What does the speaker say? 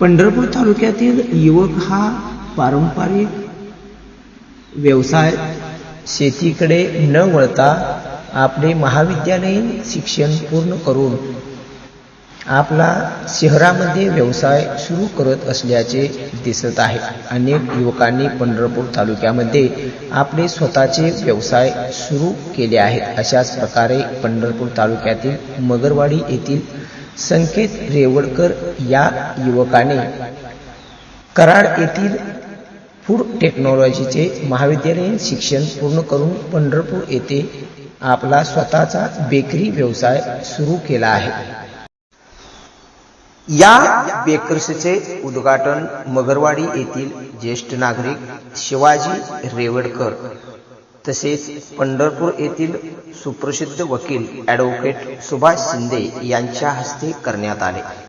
पंढरपूर तालुक्यातील युवक हा पारंपरिक व्यवसाय शेतीकडे न वळता आपले महाविद्यालयीन शिक्षण पूर्ण करून आपला शहरामध्ये व्यवसाय सुरू करत असल्याचे दिसत आहे. अनेक युवकांनी पंढरपूर तालुक्यामध्ये आपले स्वतःचे व्यवसाय सुरू केले आहेत. अशाच प्रकारे पंढरपूर तालुक्यातील मगरवाडी येथील संकेत रेवडकर या युवकाने. कराड येथील फूड टेक्नॉलॉजीचे महाविद्यालयीन शिक्षण पूर्ण करून पंढरपूर येथे आपला स्वतःचा बेकरी व्यवसाय सुरू केला आहे. या बेकर्सचे उद्घाटन मगरवाडी येथील ज्येष्ठ नागरिक शिवाजी रेवडकर तसेच पंढरपूर येथील सुप्रसिद्ध वकील ॲडव्होकेट सुभाष शिंदे यांच्या हस्ते करण्यात आले.